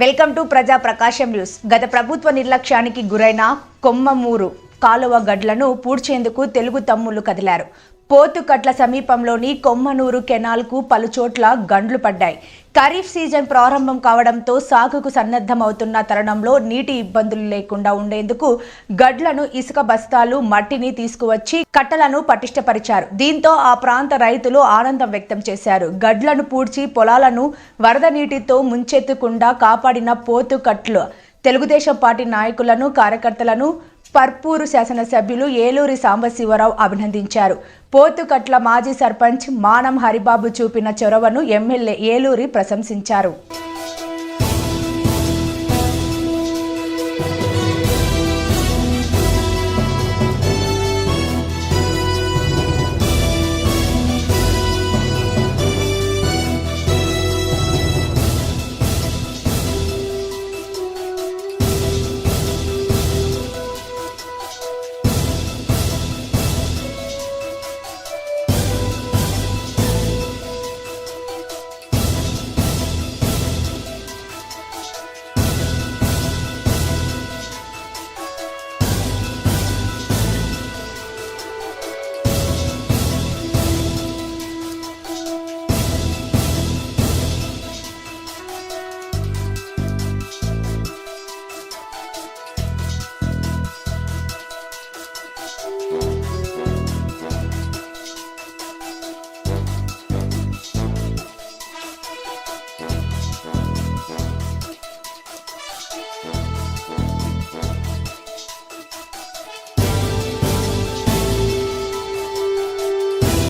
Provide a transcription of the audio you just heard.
Welcome to ప్రజా ప్రకాశం news. గత ప్రభుత్వ నిర్లక్ష్యానికి గురైన కొమ్మమూరు కాలువ గడ్లను పూడ్చేందుకు తెలుగు తమ్ముళ్ళు కదిలారు. పోతుకట్ల సమీపంలోని కొమ్మనూరు కెనాల్కు పలుచోట్ల గండ్లు పడ్డాయి. ఖరీఫ్ సీజన్ ప్రారంభం కావడంతో సాగుకు సన్నద్ధమవుతున్న తరుణంలో నీటి ఇబ్బందులు లేకుండా ఉండేందుకు గడ్లను ఇసుక బస్తాలు మట్టిని తీసుకువచ్చి కట్టలను పటిష్టపరిచారు. దీంతో ఆ ప్రాంత రైతులు ఆనందం వ్యక్తం చేశారు. గడ్లను పూడ్చి పొలాలను వరద నీటితో ముంచెత్తకుండా కాపాడిన పోతుకట్లు. తెలుగుదేశం పార్టీ నాయకులను కార్యకర్తలను పర్పూరు శాసనసభ్యులు ఏలూరి సాంబశివరావు అభినందించారు. పోతుకట్ల మాజీ సర్పంచ్ మానం హరిబాబు చూపిన చొరవను ఎమ్మెల్యే ఏలూరి ప్రశంసించారు.